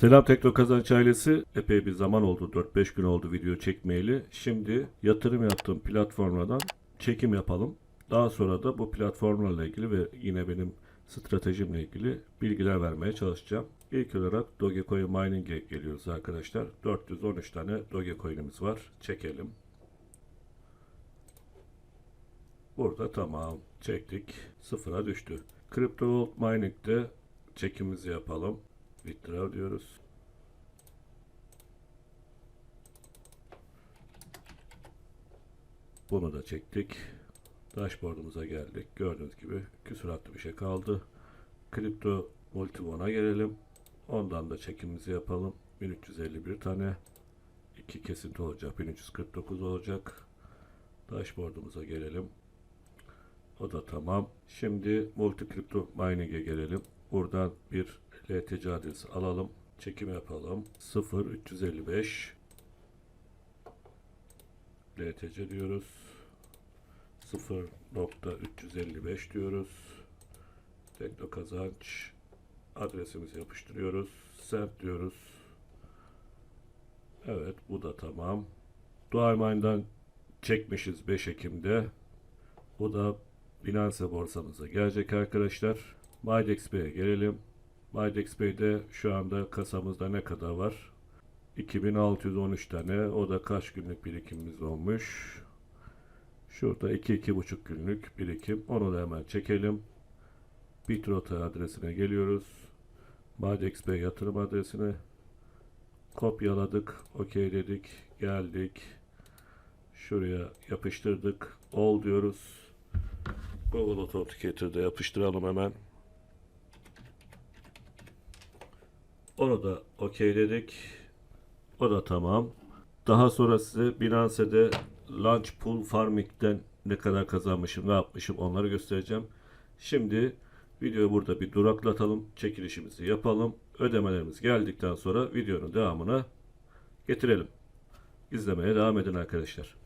Selam Tekno Kazanç ailesi. Epey bir zaman oldu. 4-5 gün oldu video çekmeyeli. Şimdi yatırım yaptığım platformlardan çekim yapalım. Daha sonra da bu platformlarla ilgili ve yine benim stratejimle ilgili bilgiler vermeye çalışacağım. İlk olarak Dogecoin Mining'e geliyoruz arkadaşlar. 413 tane Dogecoin'imiz var. Çekelim. Burada tamam. Çektik. Sıfıra düştü. Crypto Vault Mining'de çekimizi yapalım. Withdraw diyoruz. Bunu da çektik. Dashboard'umuza geldik. Gördüğünüz gibi küsuratlı bir şey kaldı. Kripto Multivon'a gelelim. Ondan da çekimimizi yapalım. 1351 tane. 2 kesinti olacak. 1349 olacak. Dashboard'umuza gelelim. O da tamam. Şimdi Multi Crypto Mining'e gelelim. Buradan bir LTC adresi alalım. Çekim yapalım. 0355 LTC diyoruz. 0.355 diyoruz. Tekno kazanç adresimizi yapıştırıyoruz. Send diyoruz. Evet bu da tamam. Dualmine'dan çekmişiz 5 Ekim'de. Bu da Binance borsamıza gelecek arkadaşlar. MyDexP'ye gelelim. MyDexP'de şu anda kasamızda ne kadar var? 2613 tane. O da kaç günlük birikimimiz olmuş? Şurada 2-2,5 günlük birikim. Onu da hemen çekelim. Bitrota adresine geliyoruz. MyDexP yatırım adresine kopyaladık. OK dedik. Geldik. Şuraya yapıştırdık. All diyoruz. Google Authenticator'da yapıştıralım hemen. Onu da OK dedik. O da tamam. Daha sonra size Binance'de Launch Pool Farming'den ne kadar kazanmışım, ne yapmışım onları göstereceğim. Şimdi videoyu burada bir duraklatalım. Çekilişimizi yapalım. Ödemelerimiz geldikten sonra videonun devamına getirelim. İzlemeye devam edin arkadaşlar.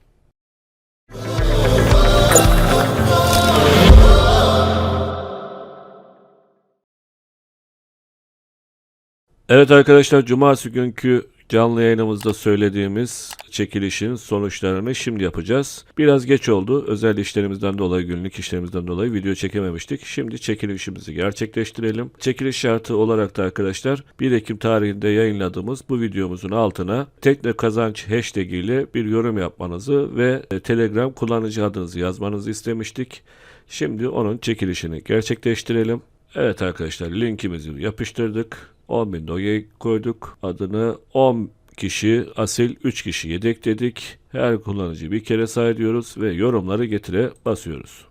Evet arkadaşlar cumartesi günkü canlı yayınımızda söylediğimiz çekilişin sonuçlarını şimdi yapacağız. Biraz geç oldu. Özel işlerimizden dolayı, günlük işlerimizden dolayı video çekememiştik. Şimdi çekilişimizi gerçekleştirelim. Çekiliş şartı olarak da arkadaşlar 1 Ekim tarihinde yayınladığımız bu videomuzun altına Tekne Kazanç hashtag ile bir yorum yapmanızı ve e, Telegram kullanıcı adınızı yazmanızı istemiştik. Şimdi onun çekilişini gerçekleştirelim. Evet arkadaşlar linkimizi yapıştırdık. 10.000 doge koyduk. Adını 10 kişi, asil 3 kişi yedek dedik. Her kullanıcı bir kere say diyoruz ve yorumları getire basıyoruz.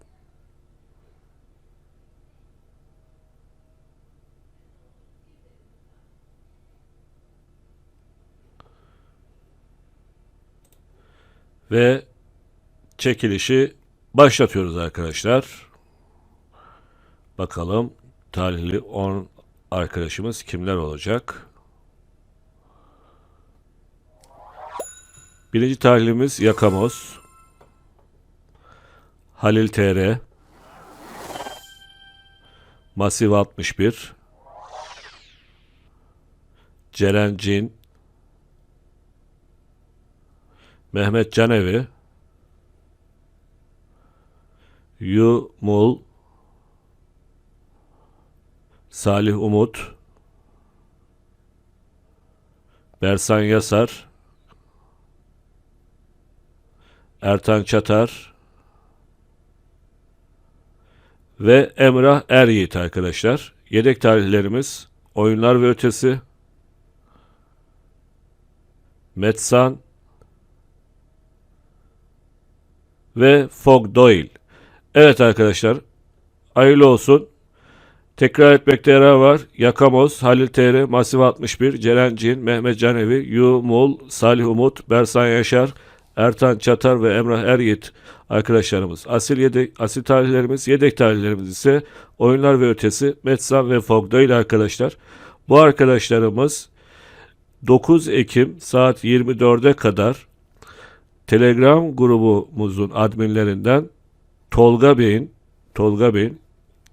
Ve çekilişi başlatıyoruz arkadaşlar. Bakalım talihli 10 arkadaşımız kimler olacak? Birinci talihlimiz Yakamoz. Halil TR. Masif 61. Ceren Cin. Mehmet Canevi. Yu Mul. Salih Umut, Bersan Yasar, Ertan Çatar ve Emrah Eryiğit arkadaşlar. Yedek tarihlerimiz Oyunlar ve Ötesi, Metsan ve Fog Doyle. Evet arkadaşlar, hayırlı olsun. Tekrar etmekte yarar var. Yakamoz, Halil TR, Masif 61, Ceren Cin, Mehmet Canevi, Yu Mul, Salih Umut, Bersan Yaşar, Ertan Çatar ve Emrah Eryiğit arkadaşlarımız. Asil yedek, asil tarihlerimiz, yedek tarihlerimiz ise Oyunlar ve Ötesi, Metsan ve Fogda ile arkadaşlar. Bu arkadaşlarımız 9 Ekim saat 24'e kadar Telegram grubumuzun adminlerinden Tolga Bey'in Tolga Bey'in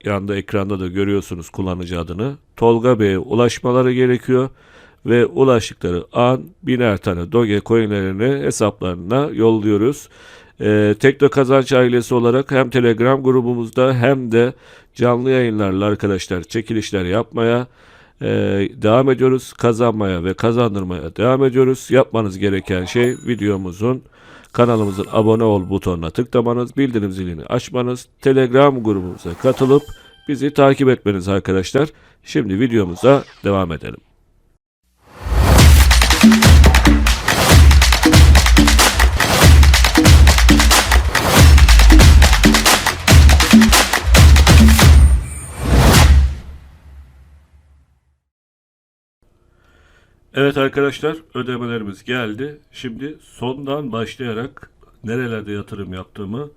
Yanda ekranda da görüyorsunuz kullanıcı adını. Tolga Bey'e ulaşmaları gerekiyor. ve ulaştıkları an biner tane Doge coinlerini hesaplarına yolluyoruz. Ee, Tekno Kazanç ailesi olarak hem Telegram grubumuzda hem de canlı yayınlarla arkadaşlar çekilişler yapmaya e, devam ediyoruz. Kazanmaya ve kazandırmaya devam ediyoruz. Yapmanız gereken şey videomuzun kanalımızın abone ol butonuna tıklamanız, bildirim zilini açmanız, Telegram grubumuza katılıp bizi takip etmeniz arkadaşlar. Şimdi videomuza devam edelim. Evet arkadaşlar ödemelerimiz geldi. Şimdi sondan başlayarak nerelerde yatırım yaptığımı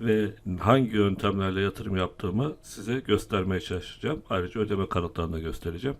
ve hangi yöntemlerle yatırım yaptığımı size göstermeye çalışacağım. Ayrıca ödeme kanıtlarını da göstereceğim.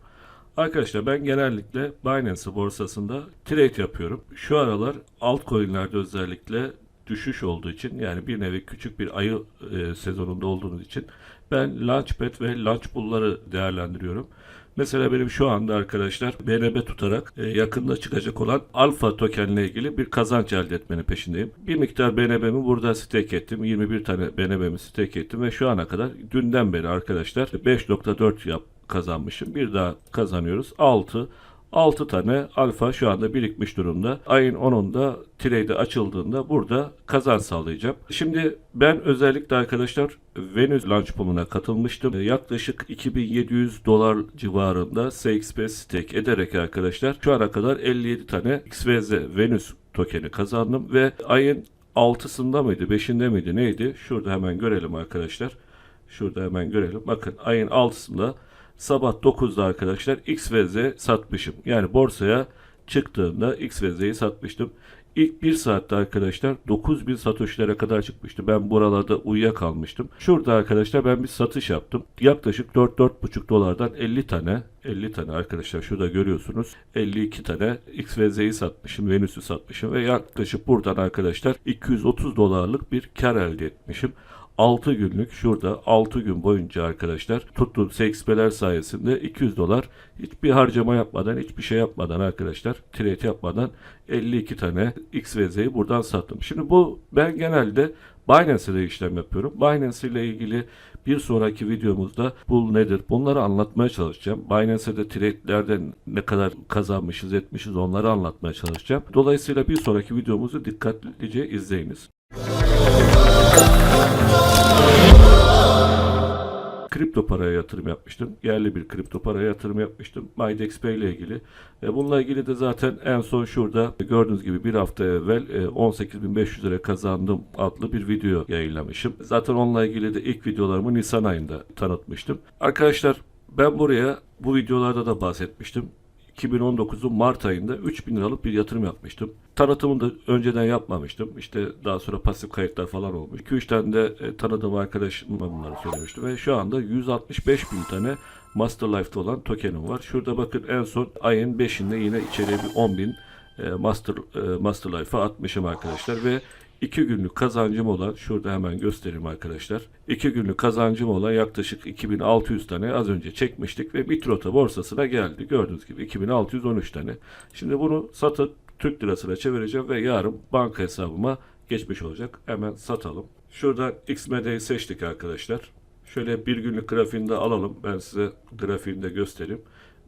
Arkadaşlar ben genellikle Binance borsasında trade yapıyorum. Şu aralar altcoin'lerde özellikle düşüş olduğu için yani bir nevi küçük bir ayı e, sezonunda olduğumuz için ben Launchpad ve Launchpool'ları değerlendiriyorum. Mesela benim şu anda arkadaşlar BNB tutarak e, yakında çıkacak olan alfa tokenle ilgili bir kazanç elde etmenin peşindeyim. Bir miktar BNB'mi burada stake ettim. 21 tane BNB'mi stake ettim ve şu ana kadar dünden beri arkadaşlar 5.4 yap kazanmışım. Bir daha kazanıyoruz. 6 6 tane alfa şu anda birikmiş durumda. Ayın 10'unda trade açıldığında burada kazanç sağlayacağım. Şimdi ben özellikle arkadaşlar Venus Launch Pool'una katılmıştım. Yaklaşık 2700 dolar civarında CXP stake ederek arkadaşlar şu ana kadar 57 tane XVZ Venus tokeni kazandım ve ayın 6'sında mıydı 5'inde miydi neydi? Şurada hemen görelim arkadaşlar. Şurada hemen görelim. Bakın ayın 6'sında sabah 9'da arkadaşlar X ve Z satmışım. Yani borsaya çıktığında X ve Z'yi satmıştım. İlk bir saatte arkadaşlar 9000 satışlara kadar çıkmıştı. Ben buralarda uyuyakalmıştım. Şurada arkadaşlar ben bir satış yaptım. Yaklaşık 4-4,5 dolardan 50 tane 50 tane arkadaşlar şurada görüyorsunuz. 52 tane X ve Z'yi satmışım. Venüs'ü satmışım ve yaklaşık buradan arkadaşlar 230 dolarlık bir kar elde etmişim. 6 günlük şurada 6 gün boyunca arkadaşlar tuttuğum XP'ler sayesinde 200 dolar hiçbir harcama yapmadan hiçbir şey yapmadan arkadaşlar trade yapmadan 52 tane X ve Z'yi buradan sattım. Şimdi bu ben genelde Binance'de işlem yapıyorum. Binance ile ilgili bir sonraki videomuzda bu nedir bunları anlatmaya çalışacağım. Binance'de trade'lerde ne kadar kazanmışız etmişiz onları anlatmaya çalışacağım. Dolayısıyla bir sonraki videomuzu dikkatlice izleyiniz. Kripto paraya yatırım yapmıştım. Yerli bir kripto paraya yatırım yapmıştım. MyDexP ile ilgili. E, bununla ilgili de zaten en son şurada gördüğünüz gibi bir hafta evvel e, 18.500 lira kazandım adlı bir video yayınlamışım. Zaten onunla ilgili de ilk videolarımı Nisan ayında tanıtmıştım. Arkadaşlar ben buraya bu videolarda da bahsetmiştim. 2019'un Mart ayında 3000 liralık bir yatırım yapmıştım. Tanıtımını da önceden yapmamıştım. İşte daha sonra pasif kayıtlar falan olmuş. 2-3 tane de e, tanıdığım arkadaşıma bunları söylemiştim. Ve şu anda 165 bin tane Master Life'da olan tokenim var. Şurada bakın en son ayın 5'inde yine içeriye bir 10 bin e, Master, e, Master Life'a atmışım arkadaşlar. Ve 2 günlük kazancım olan şurada hemen göstereyim arkadaşlar. 2 günlük kazancım olan yaklaşık 2600 tane az önce çekmiştik ve Bitrota borsasına geldi. Gördüğünüz gibi 2613 tane. Şimdi bunu satıp Türk lirasına çevireceğim ve yarın banka hesabıma geçmiş olacak. Hemen satalım. Şuradan XMD'yi seçtik arkadaşlar. Şöyle bir günlük grafiğini de alalım. Ben size grafiğini de göstereyim.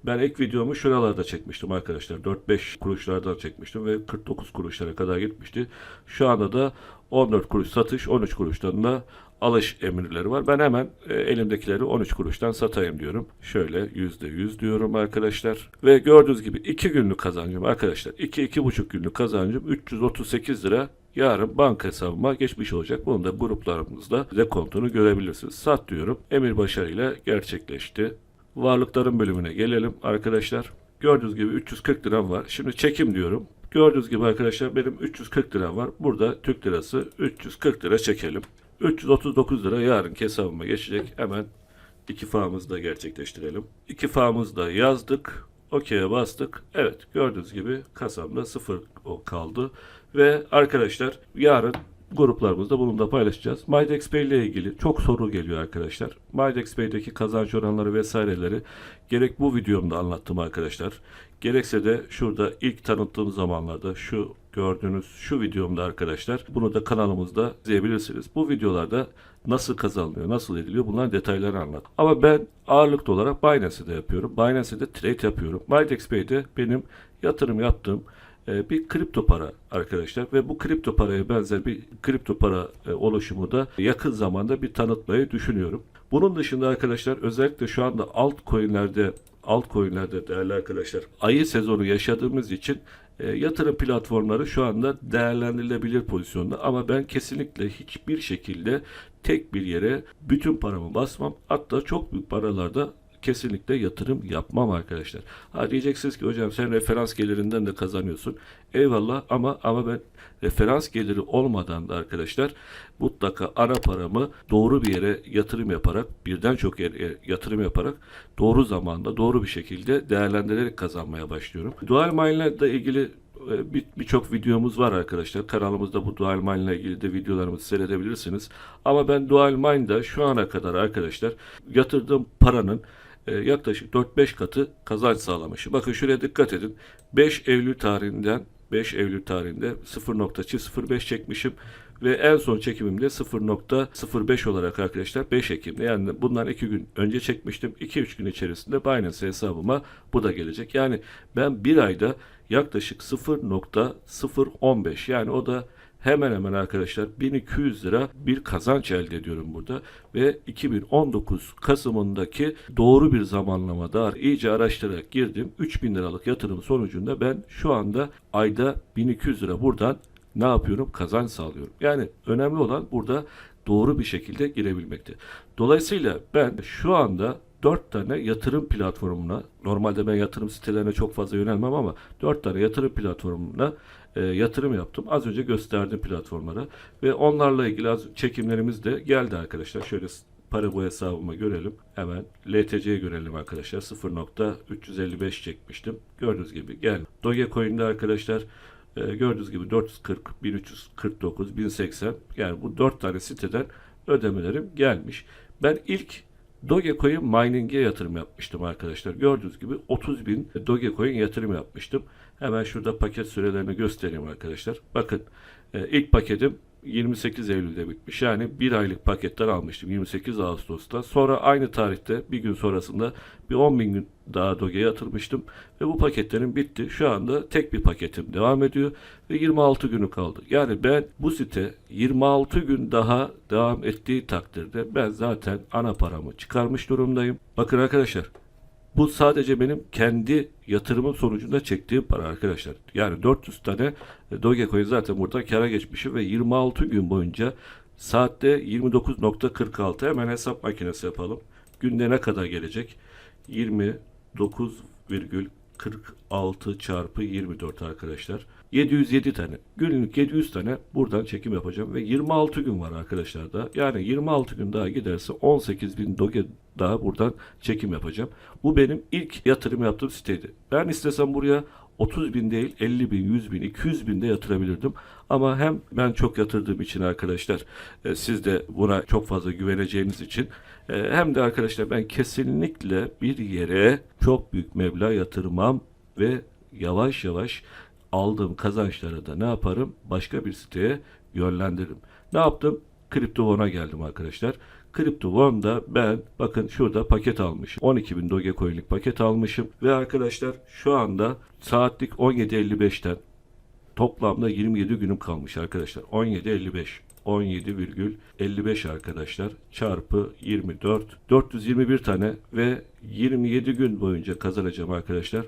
Ben ilk videomu şuralarda çekmiştim arkadaşlar. 4-5 kuruşlardan çekmiştim ve 49 kuruşlara kadar gitmişti. Şu anda da 14 kuruş satış, 13 kuruştan da alış emirleri var. Ben hemen e, elimdekileri 13 kuruştan satayım diyorum. Şöyle %100 diyorum arkadaşlar. Ve gördüğünüz gibi 2 günlük kazancım arkadaşlar. 2-2,5 günlük kazancım 338 lira yarın banka hesabıma geçmiş olacak. Bunu da gruplarımızda dekontunu görebilirsiniz. Sat diyorum. Emir başarıyla gerçekleşti. Varlıkların bölümüne gelelim arkadaşlar. Gördüğünüz gibi 340 liram var. Şimdi çekim diyorum. Gördüğünüz gibi arkadaşlar benim 340 liram var. Burada Türk lirası 340 lira çekelim. 339 lira yarın hesabıma geçecek. Hemen iki fağımızı da gerçekleştirelim. İki fağımızı da yazdık. OK'ye bastık. Evet gördüğünüz gibi kasamda sıfır o kaldı. Ve arkadaşlar yarın gruplarımızda bunu da paylaşacağız. MyDexPay ile ilgili çok soru geliyor arkadaşlar. MyDexPay'deki kazanç oranları vesaireleri gerek bu videomda anlattım arkadaşlar. Gerekse de şurada ilk tanıttığım zamanlarda şu gördüğünüz şu videomda arkadaşlar bunu da kanalımızda izleyebilirsiniz. Bu videolarda nasıl kazanılıyor, nasıl ediliyor bunların detaylarını anlat. Ama ben ağırlıklı olarak Binance'de yapıyorum. Binance'de trade yapıyorum. MyDexPay'de benim yatırım yaptığım bir kripto para arkadaşlar ve bu kripto paraya benzer bir kripto para e, oluşumu da yakın zamanda bir tanıtmayı düşünüyorum. Bunun dışında arkadaşlar özellikle şu anda altcoin'lerde altcoin'lerde değerli arkadaşlar ayı sezonu yaşadığımız için e, yatırım platformları şu anda değerlendirilebilir pozisyonda ama ben kesinlikle hiçbir şekilde tek bir yere bütün paramı basmam. Hatta çok büyük paralarda kesinlikle yatırım yapmam arkadaşlar. Ha diyeceksiniz ki hocam sen referans gelirinden de kazanıyorsun. Eyvallah ama ama ben referans geliri olmadan da arkadaşlar mutlaka ana paramı doğru bir yere yatırım yaparak birden çok yere yatırım yaparak doğru zamanda doğru bir şekilde değerlendirerek kazanmaya başlıyorum. Dual Mine ile ilgili e, bir- birçok videomuz var arkadaşlar. Kanalımızda bu Dual Mine ile ilgili de videolarımızı seyredebilirsiniz. Ama ben Dual Mine'da şu ana kadar arkadaşlar yatırdığım paranın yaklaşık 4-5 katı kazanç sağlamışım. Bakın şuraya dikkat edin. 5 Eylül tarihinden 5 Eylül tarihinde 0.05 çekmişim ve en son çekimimde 0.05 olarak arkadaşlar 5 Ekim'de yani bundan 2 gün önce çekmiştim. 2-3 gün içerisinde Binance hesabıma bu da gelecek. Yani ben bir ayda yaklaşık 0.015 yani o da hemen hemen arkadaşlar 1200 lira bir kazanç elde ediyorum burada ve 2019 Kasım'ındaki doğru bir zamanlamada iyice araştırarak girdim. 3000 liralık yatırım sonucunda ben şu anda ayda 1200 lira buradan ne yapıyorum? Kazanç sağlıyorum. Yani önemli olan burada doğru bir şekilde girebilmekte. Dolayısıyla ben şu anda 4 tane yatırım platformuna normalde ben yatırım sitelerine çok fazla yönelmem ama 4 tane yatırım platformuna e, yatırım yaptım. Az önce gösterdim platformlara ve onlarla ilgili az çekimlerimiz de geldi arkadaşlar. Şöyle para bu hesabıma görelim. Hemen LTC'ye görelim arkadaşlar. 0.355 çekmiştim. Gördüğünüz gibi gel. Dogecoin'de arkadaşlar e, gördüğünüz gibi 440, 1349, 1080 yani bu 4 tane siteden ödemelerim gelmiş. Ben ilk Dogecoin mining'e yatırım yapmıştım arkadaşlar. Gördüğünüz gibi 30 bin Dogecoin yatırım yapmıştım. Hemen şurada paket sürelerini göstereyim arkadaşlar. Bakın e, ilk paketim 28 Eylül'de bitmiş. Yani bir aylık paketten almıştım 28 Ağustos'ta. Sonra aynı tarihte bir gün sonrasında bir 10 bin gün daha Doge'ye yatırmıştım. Ve bu paketlerim bitti. Şu anda tek bir paketim devam ediyor. Ve 26 günü kaldı. Yani ben bu site 26 gün daha devam ettiği takdirde ben zaten ana paramı çıkarmış durumdayım. Bakın arkadaşlar bu sadece benim kendi yatırımım sonucunda çektiğim para arkadaşlar. Yani 400 tane e, Dogecoin zaten burada kara geçmişim ve 26 gün boyunca saatte 29.46 hemen hesap makinesi yapalım. Günde ne kadar gelecek? 29,46 çarpı 24 arkadaşlar. 707 tane. Günlük 700 tane buradan çekim yapacağım ve 26 gün var arkadaşlar da. Yani 26 gün daha giderse 18.000 doge daha buradan çekim yapacağım. Bu benim ilk yatırım yaptığım siteydi. Ben istesem buraya 30 bin değil 50 bin, 100 bin, 200 bin de yatırabilirdim. Ama hem ben çok yatırdığım için arkadaşlar e, siz de buna çok fazla güveneceğiniz için hem de arkadaşlar ben kesinlikle bir yere çok büyük meblağ yatırmam ve yavaş yavaş aldığım kazançları da ne yaparım? Başka bir siteye yönlendiririm. Ne yaptım? Kripto One'a geldim arkadaşlar. Kripto One'da ben bakın şurada paket almışım. 12.000 Dogecoin'lik paket almışım. Ve arkadaşlar şu anda saatlik 17.55'ten toplamda 27 günüm kalmış arkadaşlar. 17.55 17,55 arkadaşlar çarpı 24 421 tane ve 27 gün boyunca kazanacağım arkadaşlar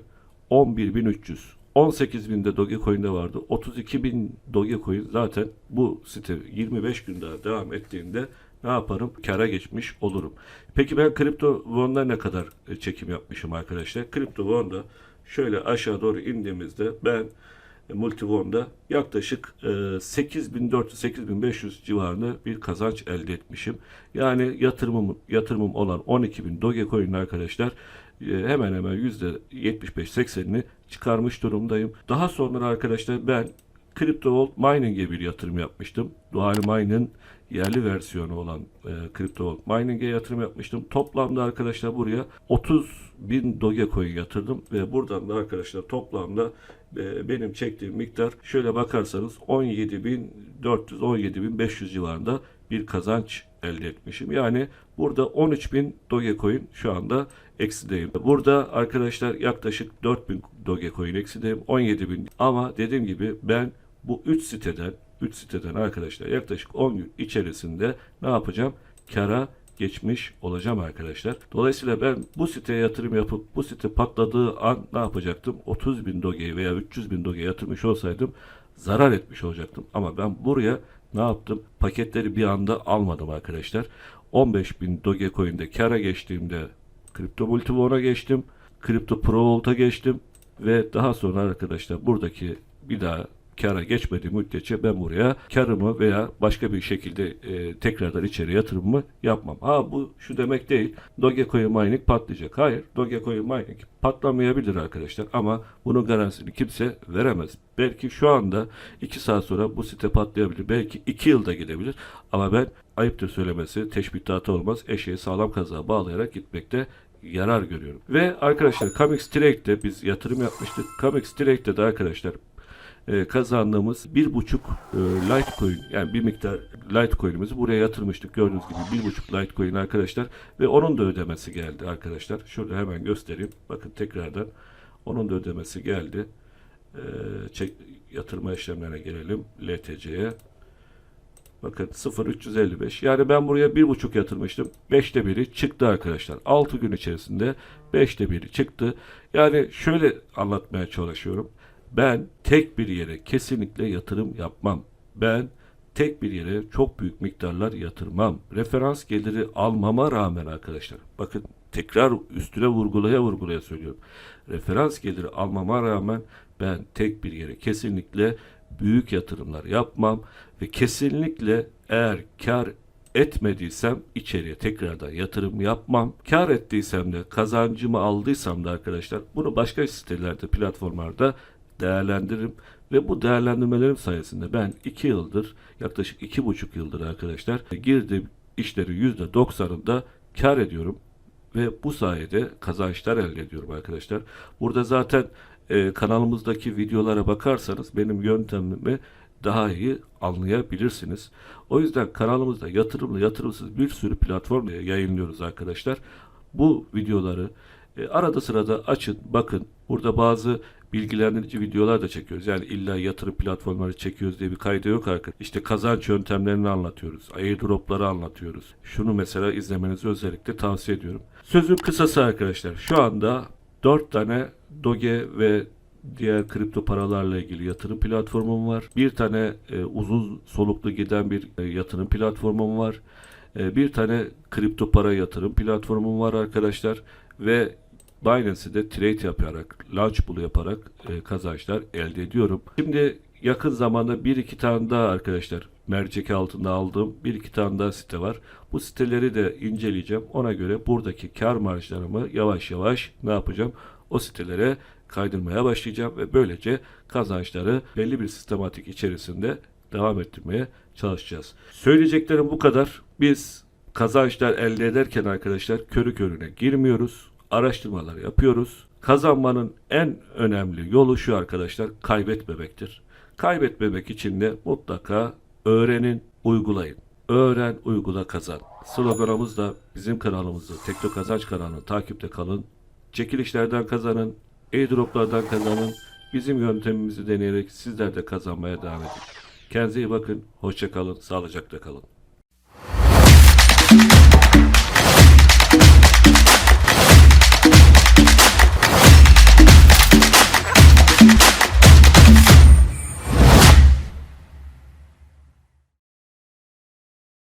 11.300 18.000'de Dogecoin'de vardı. 32.000 Dogecoin zaten bu site 25 gün daha devam ettiğinde ne yaparım? Kara geçmiş olurum. Peki ben Crypto One'da ne kadar e, çekim yapmışım arkadaşlar? Crypto One'da şöyle aşağı doğru indiğimizde ben Multivon'da yaklaşık e, 8400-8500 civarında bir kazanç elde etmişim. Yani yatırımım yatırımım olan 12.000 Dogecoin arkadaşlar e, hemen hemen %75-80'ini çıkarmış durumdayım. Daha sonra arkadaşlar ben CryptoVault Mining'e bir yatırım yapmıştım. Dual Mine'ın yerli versiyonu olan e, CryptoVault Mining'e yatırım yapmıştım. Toplamda arkadaşlar buraya 30 bin Dogecoin yatırdım ve buradan da arkadaşlar toplamda e, benim çektiğim miktar şöyle bakarsanız 17.400-17.500 civarında bir kazanç elde etmişim. Yani burada 13.000 Dogecoin şu anda eksideyim. Burada arkadaşlar yaklaşık 4.000 Dogecoin eksideyim. 17.000 ama dediğim gibi ben bu 3 siteden 3 siteden arkadaşlar yaklaşık 10 gün içerisinde ne yapacağım? Kara geçmiş olacağım arkadaşlar. Dolayısıyla ben bu siteye yatırım yapıp bu site patladığı an ne yapacaktım? 30 bin doge veya 300 bin doge yatırmış olsaydım zarar etmiş olacaktım. Ama ben buraya ne yaptım? Paketleri bir anda almadım arkadaşlar. 15 bin Dogecoin'de kara geçtiğimde Kripto Multivone'a geçtim. Kripto Pro Vault'a geçtim. Ve daha sonra arkadaşlar buradaki bir daha kara geçmediği müddetçe ben buraya karımı veya başka bir şekilde e, tekrardan içeri yatırımımı yapmam. Ha bu şu demek değil. Dogecoin mining patlayacak. Hayır. Dogecoin mining patlamayabilir arkadaşlar ama bunun garantisini kimse veremez. Belki şu anda 2 saat sonra bu site patlayabilir. Belki 2 yılda gidebilir. Ama ben ayıptır söylemesi teşbihatı olmaz. Eşeği sağlam kazığa bağlayarak gitmekte yarar görüyorum. Ve arkadaşlar Comics Trade'de biz yatırım yapmıştık. Comics Trade'de de arkadaşlar e, kazandığımız bir buçuk e, Litecoin yani bir miktar Litecoin'imizi buraya yatırmıştık. Gördüğünüz gibi bir buçuk Litecoin arkadaşlar ve onun da ödemesi geldi arkadaşlar. Şurada hemen göstereyim. Bakın tekrardan onun da ödemesi geldi. E, çek, yatırma işlemlerine gelelim. LTC'ye. Bakın 0.355. Yani ben buraya bir buçuk yatırmıştım. 5'te biri çıktı arkadaşlar. 6 gün içerisinde 5'te biri çıktı. Yani şöyle anlatmaya çalışıyorum. Ben tek bir yere kesinlikle yatırım yapmam. Ben tek bir yere çok büyük miktarlar yatırmam. Referans geliri almama rağmen arkadaşlar. Bakın tekrar üstüne vurgulaya vurgulaya söylüyorum. Referans geliri almama rağmen ben tek bir yere kesinlikle büyük yatırımlar yapmam ve kesinlikle eğer kar etmediysem içeriye tekrardan yatırım yapmam. Kar ettiysem de kazancımı aldıysam da arkadaşlar bunu başka sitelerde, platformlarda değerlendiririm ve bu değerlendirmelerim sayesinde ben 2 yıldır yaklaşık 2,5 yıldır arkadaşlar girdiğim işleri %90'ında kar ediyorum ve bu sayede kazançlar elde ediyorum arkadaşlar. Burada zaten e, kanalımızdaki videolara bakarsanız benim yöntemimi daha iyi anlayabilirsiniz. O yüzden kanalımızda yatırımlı yatırımsız bir sürü platform yayınlıyoruz arkadaşlar. Bu videoları e, arada sırada açın, bakın. Burada bazı bilgilendirici videolar da çekiyoruz. Yani illa yatırım platformları çekiyoruz diye bir kaydı yok arkadaşlar. İşte kazanç yöntemlerini anlatıyoruz. Airdropları anlatıyoruz. Şunu mesela izlemenizi özellikle tavsiye ediyorum. Sözün kısası arkadaşlar. Şu anda 4 tane Doge ve diğer kripto paralarla ilgili yatırım platformum var. Bir tane e, uzun soluklu giden bir e, yatırım platformum var. E, bir tane kripto para yatırım platformum var arkadaşlar ve Binance'de de trade yaparak, launch pool yaparak e, kazançlar elde ediyorum. Şimdi yakın zamanda bir iki tane daha arkadaşlar mercek altında aldığım bir iki tane daha site var. Bu siteleri de inceleyeceğim. Ona göre buradaki kar marjlarımı yavaş yavaş ne yapacağım? O sitelere kaydırmaya başlayacağım ve böylece kazançları belli bir sistematik içerisinde devam ettirmeye çalışacağız. Söyleyeceklerim bu kadar. Biz kazançlar elde ederken arkadaşlar körü körüne girmiyoruz. Araştırmalar yapıyoruz. Kazanmanın en önemli yolu şu arkadaşlar kaybetmemektir. Kaybetmemek için de mutlaka öğrenin, uygulayın. Öğren, uygula, kazan. Sloganımız da bizim kanalımızda Tekno Kazanç kanalını takipte kalın. Çekilişlerden kazanın, airdroplardan kazanın. Bizim yöntemimizi deneyerek sizler de kazanmaya devam edin. Kendinize iyi bakın, hoşça kalın, sağlıcakla kalın.